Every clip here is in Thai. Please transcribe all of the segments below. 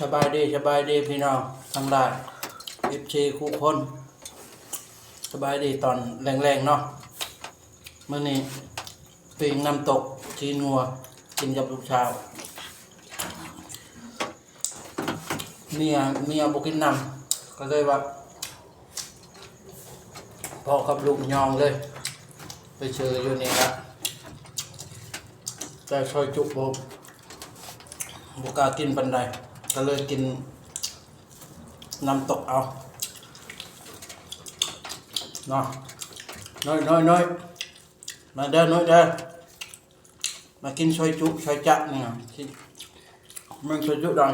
สบายดีสบายดีพี่น้องทั้งหลายเอฟซีคู่คนสบายดีตอนแรงๆเนาะเมื่อนี้ปิงน้ำตกชีนัวกินกับลูกชาวเมียเมียบุกินนำก็เลยว่าพอกับลูกยองเลย ไปเจออยู่นี่ละแต่ซอยจุกบบบุกากินปันใด ก็เลยกินน้ำตกเอาเนาะน้อยน้อยน้อยมาเด้อน้อยเด้อมากินซอยจุซอยจักเนี่ยที่มันซอยจุดัง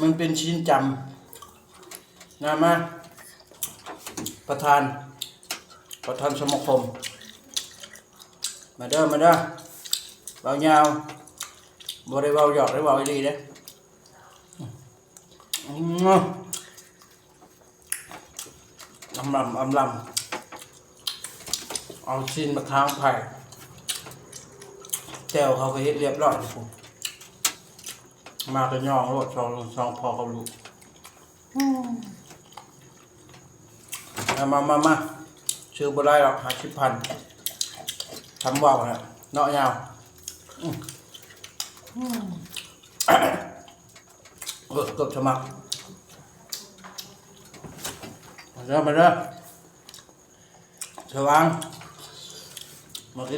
มันเป็นชิ้นจำนะมาประธาน ประธานสมาคมมาเด้อมาเด้อเบายาว บ่ได้เบาหยอกได้เบาดีเด้ออืมอำลำอำลำเอาชิ้นมาค้างไผ่แจวเขาก็เฮ็ดเรียบร้อยนะผมมากันย่องรถสองสองพอกับลูกเอามามามาชื่อบ่ได้หรอกหาชิบพันทำว่าวนะเนาะยาว อืมเออเกือบสมัครมาเด้อมาเด้อสว่างมากิน